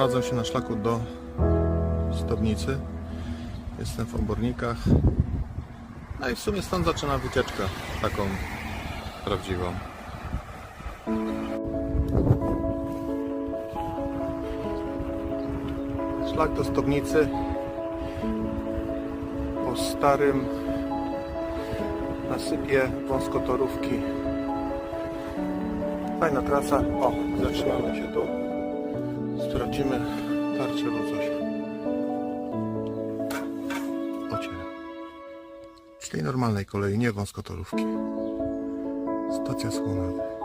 znalazłem się na szlaku do Stobnicy. Jestem w Obornikach. No i w sumie stąd zaczyna wycieczkę taką prawdziwą. Szlak do Stobnicy po starym nasypie wąskotorówki. Fajna trasa. O, zatrzymamy się tu. Sprawdzimy tarczę albo coś. Ociera. Z tej normalnej kolei, nie wąskotorówki. Stacja Słonawy.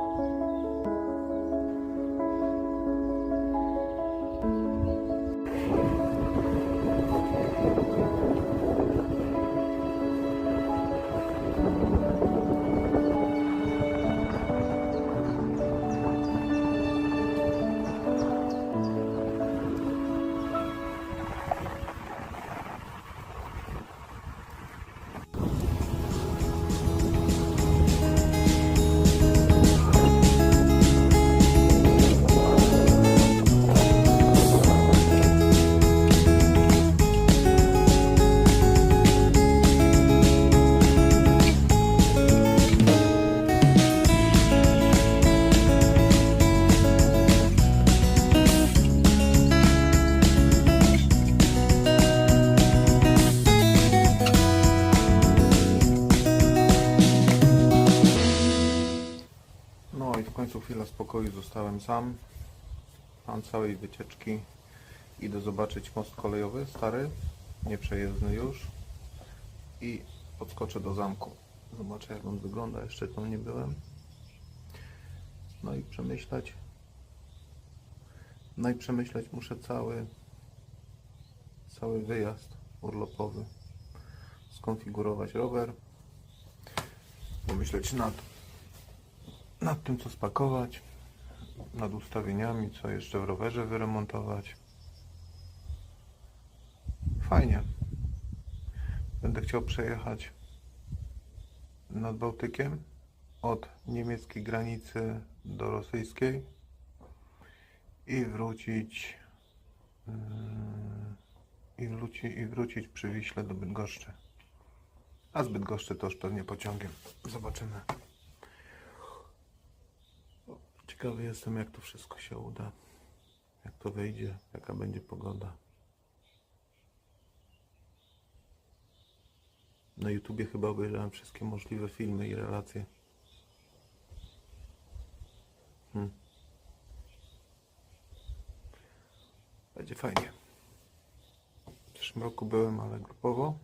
Sam. Pan całej wycieczki. Idę zobaczyć most kolejowy, stary, nieprzejezdny już. I podskoczę do zamku. Zobaczę jak on wygląda, jeszcze tam nie byłem. No i przemyśleć. No i przemyśleć muszę cały, cały wyjazd urlopowy. Skonfigurować rower. Pomyśleć nad nad tym, co spakować, nad ustawieniami, co jeszcze w rowerze wyremontować. Fajnie. Będę chciał przejechać nad Bałtykiem od niemieckiej granicy do rosyjskiej i wrócić yy, i, wróci, i wrócić przy Wiśle do Bydgoszczy. A z Bydgoszczy to już pewnie pociągiem. Zobaczymy. Ciekawy jestem, jak to wszystko się uda. Jak to wyjdzie, jaka będzie pogoda. Na YouTubie chyba obejrzałem wszystkie możliwe filmy i relacje. Hmm. Będzie fajnie. W zeszłym roku byłem, ale grupowo.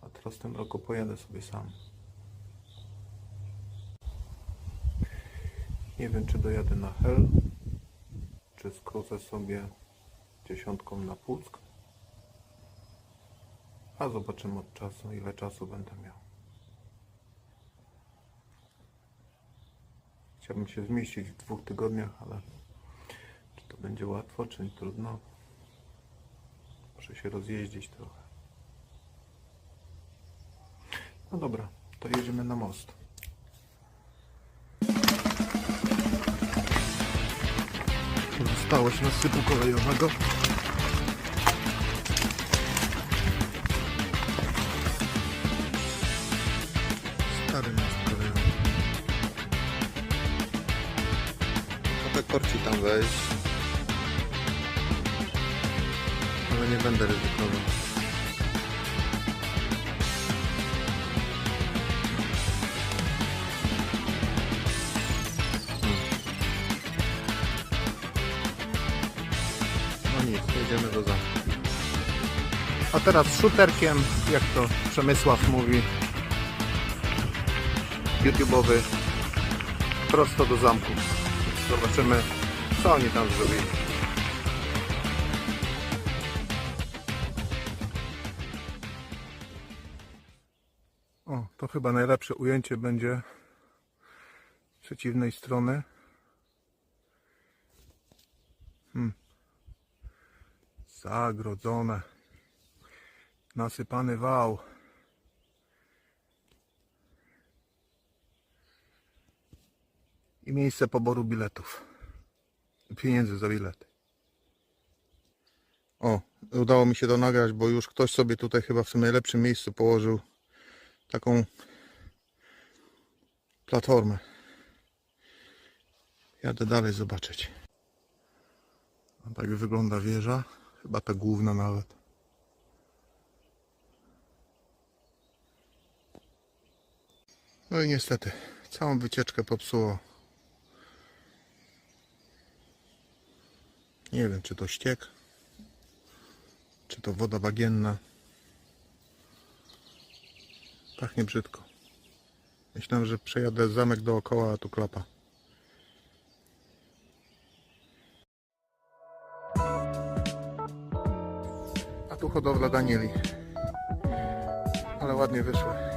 A teraz w tym roku pojadę sobie sam. Nie wiem, czy dojadę na Hel, czy skrócę sobie dziesiątką na Puck. A zobaczymy od czasu, ile czasu będę miał. Chciałbym się zmieścić w dwóch tygodniach, ale czy to będzie łatwo, czy trudno? Muszę się rozjeździć trochę. No dobra, to jedziemy na most. Zostało się nasypu kolejowego. Stary most kolejowy. Trochę korci tam wejść. Ale nie będę ryzykował. Nic, jedziemy do zamku. A teraz shooterkiem, jak to Przemysław mówi, YouTube'owy, prosto do zamku. Zobaczymy, co oni tam zrobili. O, to chyba najlepsze ujęcie będzie z przeciwnej strony. Zagrodzone. Nasypany wał. I miejsce poboru biletów. Pieniędzy za bilety. O, udało mi się to nagrać, bo już ktoś sobie tutaj chyba w tym najlepszym miejscu położył taką platformę. Jadę dalej zobaczyć. A tak wygląda wieża. Chyba ta główna nawet. No i niestety, całą wycieczkę popsuło. Nie wiem, czy to ściek, czy to woda bagienna. Pachnie brzydko. Myślałem, że przejadę zamek dookoła, a tu klapa. Tu hodowla Danieli. Ale ładnie wyszło.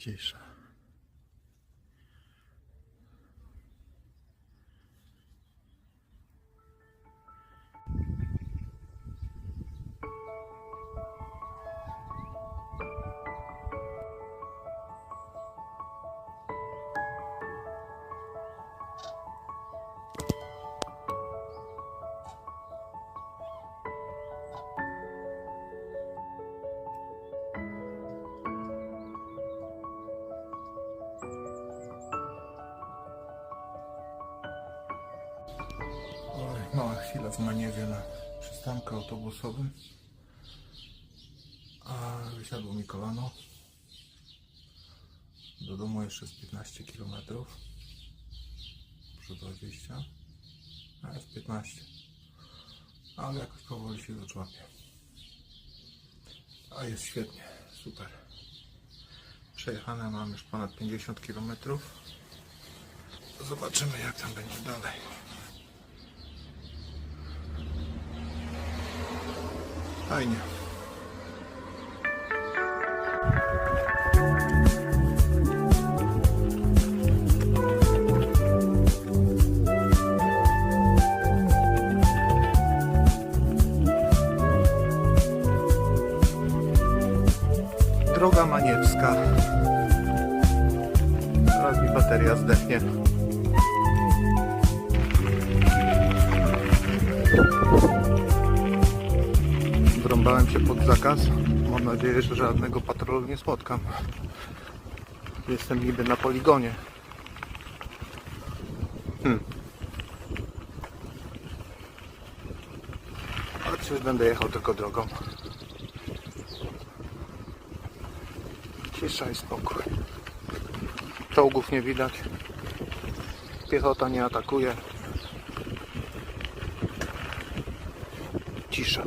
Cisza. Oj, mała chwila w Maniewie na przystanku autobusowym. A wysiadło mi kolano. Do domu jeszcze z 15 km. Może 20. A jest 15. Ale jakoś powoli się doczłapię. A jest świetnie, super. Przejechane mam już ponad 50 km. Zobaczymy jak tam będzie dalej. Fajnie. Droga Maniewska. Zaraz mi bateria zdechnie. Thank you. Wrąbałem się pod zakaz. Mam nadzieję, że żadnego patrolu nie spotkam. Jestem niby na poligonie. Hmm. Ale przecież będę jechał tylko drogą. Cisza i spokój. Czołgów nie widać. Piechota nie atakuje. Cisza.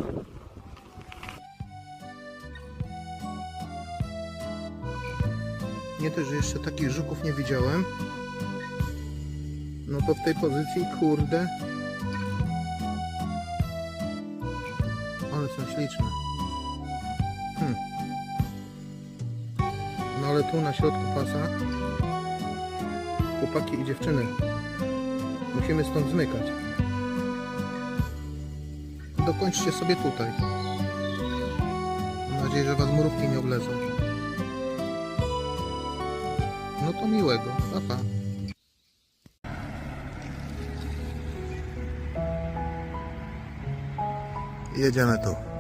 Nie też, że jeszcze takich żuków nie widziałem. No to w tej pozycji, kurde. One są śliczne. Hmm. No ale tu na środku pasa chłopaki i dziewczyny. Musimy stąd zmykać. Dokończcie sobie tutaj. Mam nadzieję, że was mrówki nie oblezą. No to miłego. Pa, pa. Jedziemy tu.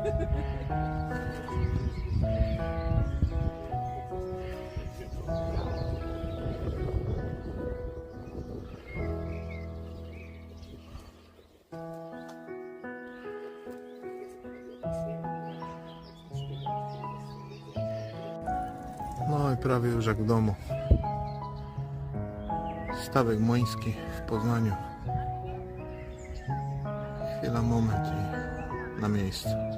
No i prawie już jak w domu. Stawek Młyński w Poznaniu. Chwila, moment i na miejscu.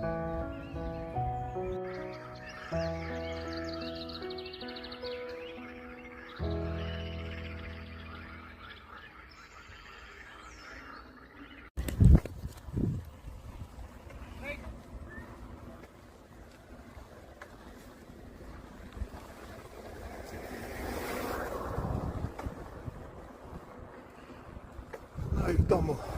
No i w domu.